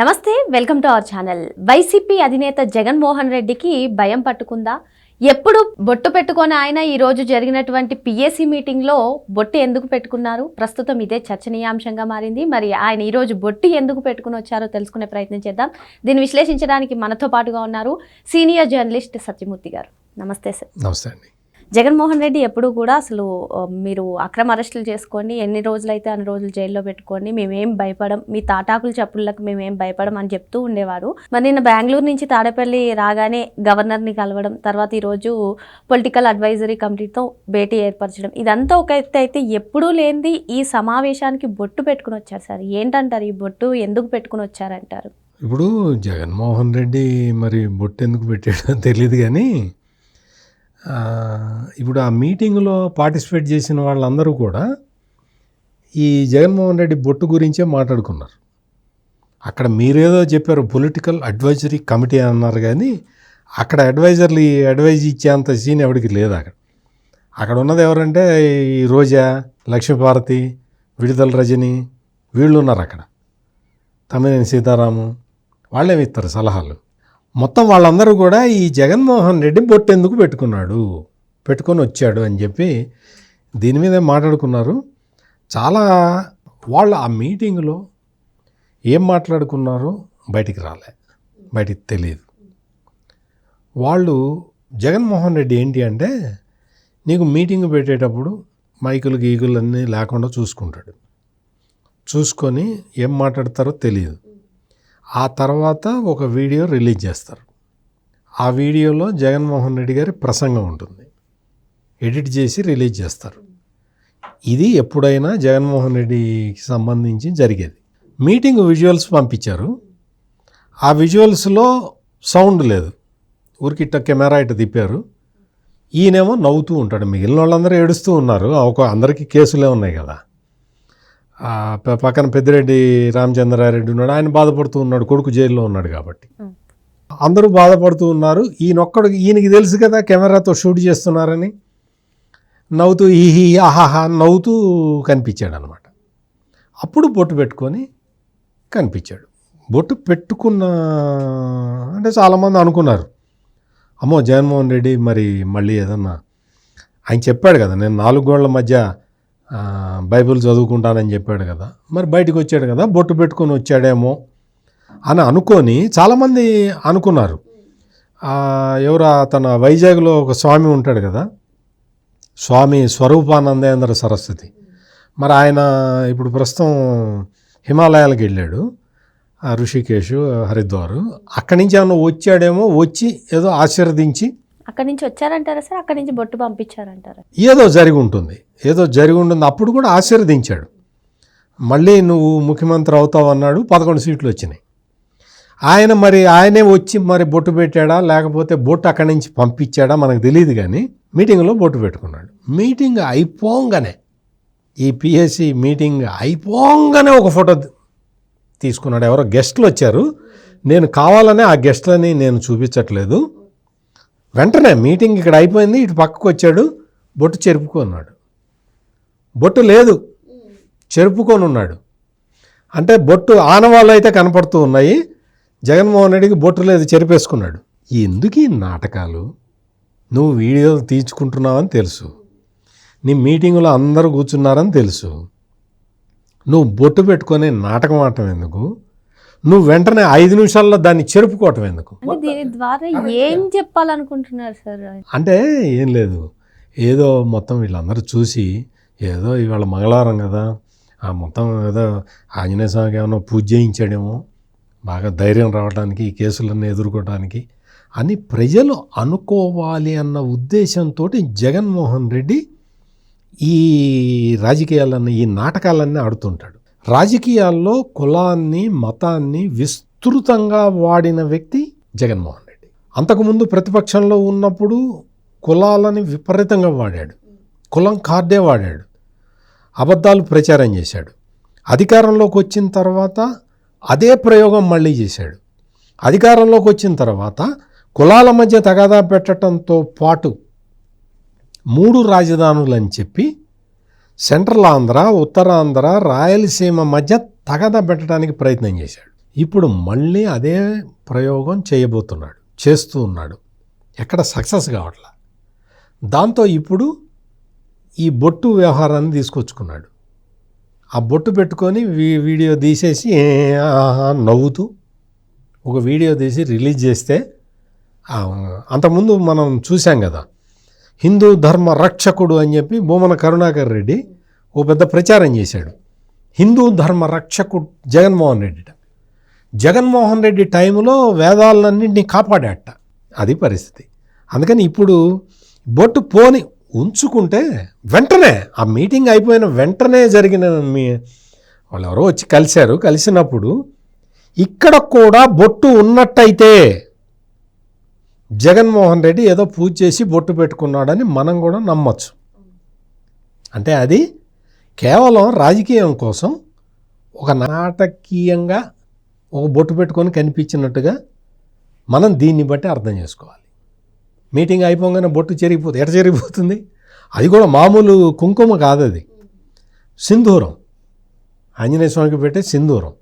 నమస్తే welcome to our channel. YCP అధినేత జగన్మోహన్ రెడ్డికి భయం పట్టుకుందా? ఎప్పుడు బొట్టు పెట్టుకొని ఆయన ఈరోజు జరిగినటువంటి పిఎస్సి మీటింగ్లో బొట్టు ఎందుకు పెట్టుకున్నారు? ప్రస్తుతం ఇదే చర్చనీయాంశంగా మారింది. మరి ఆయన ఈరోజు బొట్టు ఎందుకు పెట్టుకుని వచ్చారో తెలుసుకునే ప్రయత్నం చేద్దాం. దీన్ని విశ్లేషించడానికి మనతో పాటుగా ఉన్నారు సీనియర్ జర్నలిస్ట్ సత్యమూర్తి గారు. నమస్తే సార్. నమస్తే అండి. జగన్మోహన్ రెడ్డి ఎప్పుడు కూడా అసలు మీరు అక్రమ అరెస్టులు చేసుకోండి ఎన్ని రోజులైతే అన్ని రోజులు జైల్లో పెట్టుకోండి మేమేం భయపడం మీ తాటాకులు చప్పుళ్ళకు మేమేం భయపడం అని చెప్తూ ఉండేవారు. మరి నిన్న బెంగళూరు నుంచి తాడేపల్లి రాగానే గవర్నర్ని కలవడం తర్వాత ఈరోజు పొలిటికల్ అడ్వైజరీ కమిటీతో భేటీ ఏర్పరచడం ఇదంతా ఒక ఎత్తు అయితే ఎప్పుడూ లేనిది ఈ సమావేశానికి బొట్టు పెట్టుకుని వచ్చారు సార్. ఏంటంటారు ఈ బొట్టు? ఎందుకు పెట్టుకుని వచ్చారంటారు? ఇప్పుడు జగన్మోహన్ రెడ్డి మరి బొట్టు ఎందుకు పెట్టాడో తెలియదు కానీ ఇప్పుడు ఆ మీటింగ్లో పార్టిసిపేట్ చేసిన వాళ్ళందరూ కూడా ఈ జగన్మోహన్ రెడ్డి బొట్టు గురించే మాట్లాడుకున్నారు. అక్కడ మీరేదో చెప్పారు పొలిటికల్ అడ్వైజరీ కమిటీ అన్నారు కానీ అక్కడ అడ్వైజర్లు అడ్వైజ్ ఇచ్చేంత సీన్ ఎవరికి లేదు అక్కడ. అక్కడ ఉన్నది ఎవరంటే ఈ రోజా లక్ష్మీపార్వతి విడుదల రజని వీళ్ళు ఉన్నారు అక్కడ. తమ్మినేని సీతారాము వాళ్ళేమి ఇస్తారు సలహాలు? మొత్తం వాళ్ళందరూ కూడా ఈ జగన్మోహన్ రెడ్డి బొట్టెందుకు పెట్టుకున్నాడు? పెట్టుకొని వచ్చాడు అని చెప్పి దీని మీద మాట్లాడుకున్నారు. చాలా వాళ్ళు ఆ మీటింగ్లో ఏం మాట్లాడుకున్నారో బయటికి రాలే. బయటికి తెలియదు. వాళ్ళు జగన్మోహన్ రెడ్డి ఏంటి అంటే నీకు మీటింగ్ పెట్టేటప్పుడు మైకులు గీకులు అన్నీ లేకుండా చూసుకుంటాడు. చూసుకొని ఏం మాట్లాడతారో తెలియదు. ఆ తర్వాత ఒక వీడియో రిలీజ్ చేస్తారు. ఆ వీడియోలో జగన్మోహన్ రెడ్డి గారి ప్రసంగం ఉంటుంది. ఎడిట్ చేసి రిలీజ్ చేస్తారు. ఇది ఎప్పుడైనా జగన్మోహన్ రెడ్డికి సంబంధించి జరిగేది. మీటింగ్ విజువల్స్ పంపించారు. ఆ విజువల్స్లో సౌండ్ లేదు. ఊరికిట్ట కెమెరా ఇట్ట తిప్పారు. ఈయనేమో నవ్వుతూ ఉంటాడు. మిగిలిన వాళ్ళందరూ ఏడుస్తూ ఉన్నారు. ఒక అందరికీ కేసులే ఉన్నాయి కదా. పక్కన పెద్దిరెడ్డి రామచంద్రారెడ్డి ఉన్నాడు. ఆయన బాధపడుతూ ఉన్నాడు. కొడుకు జైల్లో ఉన్నాడు కాబట్టి. అందరూ బాధపడుతూ ఉన్నారు. ఈయనొక్కడు ఈయనకి తెలుసు కదా కెమెరాతో షూట్ చేస్తున్నారని. నవ్వుతూ ఈహి ఆహాహా నవ్వుతూ కనిపించాడు అనమాట అప్పుడు బొట్టు పెట్టుకొని కనిపించాడు. బొట్టు పెట్టుకున్న అంటే చాలామంది అనుకున్నారు అమ్మో జగన్మోహన్ రెడ్డి మరి మళ్ళీ ఏదన్నా ఆయన చెప్పాడు కదా నేను నాలుగు గోళ్ళ మధ్య బైబిల్ చదువుకుంటానని చెప్పాడు కదా మరి బయటకు వచ్చాడు కదా బొట్టు పెట్టుకొని వచ్చాడేమో అని అనుకొని చాలామంది అనుకున్నారు. ఎవరు తన వైజాగ్లో ఒక స్వామి ఉంటాడు కదా స్వామి స్వరూపానందేంద్ర సరస్వతి. మరి ఆయన ఇప్పుడు ప్రస్తుతం హిమాలయాలకు వెళ్ళాడు ఋషికేశ్ హరిద్వార్. అక్కడి నుంచి ఏమన్నా వచ్చాడేమో వచ్చి ఏదో ఆశీర్వదించి అక్కడి నుంచి వచ్చారంటారా సార్? అక్కడి నుంచి బొట్టు పంపించారంటారా? ఏదో జరిగి ఉంటుంది ఏదో జరిగి ఉంటుంది. అప్పుడు కూడా ఆశీర్వదించాడు. మళ్ళీ నువ్వు ముఖ్యమంత్రి అవుతావు అన్నాడు పదకొండు సీట్లు వచ్చినాయి. ఆయన మరి ఆయనే వచ్చి మరి బొట్టు పెట్టాడా? లేకపోతే బొట్టు అక్కడి నుంచి పంపించాడా? మనకు తెలియదు కానీ మీటింగ్లో బొట్టు పెట్టుకున్నాడు. మీటింగ్ అయిపోగానే ఈ పిఎస్సి మీటింగ్ అయిపోగానే ఒక ఫోటో తీసుకున్నాడు. ఎవరో గెస్ట్లు వచ్చారు. నేను కావాలనే ఆ గెస్ట్లని నేను చూపించట్లేదు. వెంటనే మీటింగ్ ఇక్కడ అయిపోయింది. ఇటు పక్కకు వచ్చాడు. బొట్టు చెరుపుకున్నాడు. బొట్టు లేదు. చెరుపుకొని ఉన్నాడు అంటే బొట్టు ఆనవాళ్ళు అయితే కనపడుతూ ఉన్నాయి. జగన్మోహన్ రెడ్డికి బొట్టు లేదు చెరిపేసుకున్నాడు. ఎందుకు ఈ నాటకాలు? నువ్వు వీడియో తీర్చుకుంటున్నావని తెలుసు. నీ మీటింగులో అందరూ కూర్చున్నారని తెలుసు. నువ్వు బొట్టు పెట్టుకొని నాటకం ఆడటం ఎందుకు? నువ్వు వెంటనే ఐదు నిమిషాల్లో దాన్ని చెరుపుకోవటం ఎందుకు? దీని ద్వారా ఏం చెప్పాలనుకుంటున్నారు సార్? అంటే ఏం లేదు. ఏదో మొత్తం వీళ్ళందరూ చూసి ఏదో ఇవాళ మంగళవారం కదా. ఆ మొత్తం ఏదో ఆంజనేయ స్వామికి ఏమైనా పూజ చేయించాడేమో. బాగా ధైర్యం రావడానికి ఈ కేసులన్నీ ఎదుర్కోవడానికి అని ప్రజలు అనుకోవాలి అన్న ఉద్దేశంతో జగన్మోహన్ రెడ్డి ఈ రాజకీయాలన్నీ ఈ నాటకాలన్నీ ఆడుతుంటాడు. రాజకీయాల్లో కులాన్ని మతాన్ని విస్తృతంగా వాడిన వ్యక్తి జగన్మోహన్ రెడ్డి. అంతకుముందు ప్రతిపక్షంలో ఉన్నప్పుడు కులాలని విపరీతంగా వాడాడు. కులం కార్డే వాడాడు. అబద్ధాలు ప్రచారం చేశాడు. అధికారంలోకి వచ్చిన తర్వాత అదే ప్రయోగం మళ్ళీ చేశాడు. అధికారంలోకి వచ్చిన తర్వాత కులాల మధ్య తగాదా పెట్టడంతో పాటు మూడు రాజధానులు అని చెప్పి సెంట్రల్ ఆంధ్ర ఉత్తరాంధ్ర రాయలసీమ మధ్య తగదా పెట్టడానికి ప్రయత్నం చేశాడు. ఇప్పుడు మళ్ళీ అదే ప్రయోగం చేయబోతున్నాడు చేస్తూ ఉన్నాడు. ఎక్కడ సక్సెస్ కావట్లా? దాంతో ఇప్పుడు ఈ బొట్టు వ్యవహారాన్ని తీసుకొచ్చుకున్నాడు. ఆ బొట్టు పెట్టుకొని వీ- వీడియో తీసేసి ఆహా నవ్వుతూ ఒక వీడియో తీసి రిలీజ్ చేస్తే అంతకుముందు మనం చూసాం కదా హిందూ ధర్మ రక్షకుడు అని చెప్పి భూమన కరుణాకర్ రెడ్డి ఓ పెద్ద ప్రచారం చేశాడు. హిందూ ధర్మ రక్షకుడు జగన్మోహన్ రెడ్డి జగన్మోహన్ రెడ్డి టైంలో వేదాలన్నింటినీ కాపాడాట. అది పరిస్థితి. అందుకని ఇప్పుడు బొట్టు పోని ఉంచుకుంటే వెంటనే ఆ మీటింగ్ అయిపోయిన వెంటనే జరిగిన మీ వాళ్ళు ఎవరో వచ్చి కలిశారు కలిసినప్పుడు ఇక్కడ కూడా బొట్టు ఉన్నట్టయితే జగన్మోహన్ రెడ్డి ఏదో పూజ చేసి బొట్టు పెట్టుకున్నాడని మనం కూడా నమ్మచ్చు. అంటే అది కేవలం రాజకీయం కోసం ఒక నాటకీయంగా ఒక బొట్టు పెట్టుకొని కనిపించినట్టుగా మనం దీన్ని బట్టి అర్థం చేసుకోవాలి. మీటింగ్ అయిపోగానే బొట్టు చెరిగిపోతుంది. ఎట చెరిగిపోతుంది? అది కూడా మామూలు కుంకుమ కాదు అది. సింధూరం. ఆంజనేయ స్వామికి పెట్టే సింధూరం.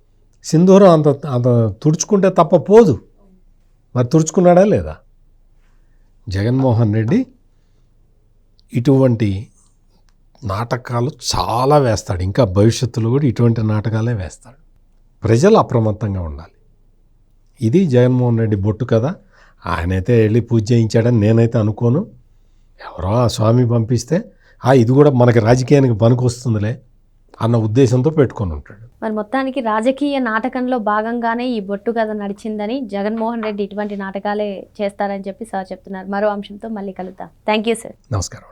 సింధూరం అంత అంత తుడుచుకుంటే తప్ప పోదు. మరి తుడుచుకున్నాడా లేదా? జగన్మోహన్ రెడ్డి ఇటువంటి నాటకాలు చాలా వేస్తాడు. ఇంకా భవిష్యత్తులో కూడా ఇటువంటి నాటకాలే వేస్తాడు. ప్రజలు అప్రమత్తంగా ఉండాలి. ఇది జగన్మోహన్ రెడ్డి బొట్టు కదా. ఆయనైతే వెళ్ళి పూజ చేయించాడని నేనైతే అనుకోను. ఎవరో ఆ స్వామి పంపిస్తే ఆ ఇది కూడా మనకి రాజకీయానికి పనికొస్తుందిలే అన్న ఉద్దేశంతో పెట్టుకొని ఉంటాడు. మరి మొత్తానికి రాజకీయ నాటకంలో భాగంగానే ఈ బొట్టు కథ నడిచిందని జగన్మోహన్ రెడ్డి ఇటువంటి నాటకాలే చేస్తారని చెప్పి సార్ చెప్తున్నారు. మరో అంశంతో మళ్ళీ కలుద్దాం. థ్యాంక్ యూ సార్ నమస్కారం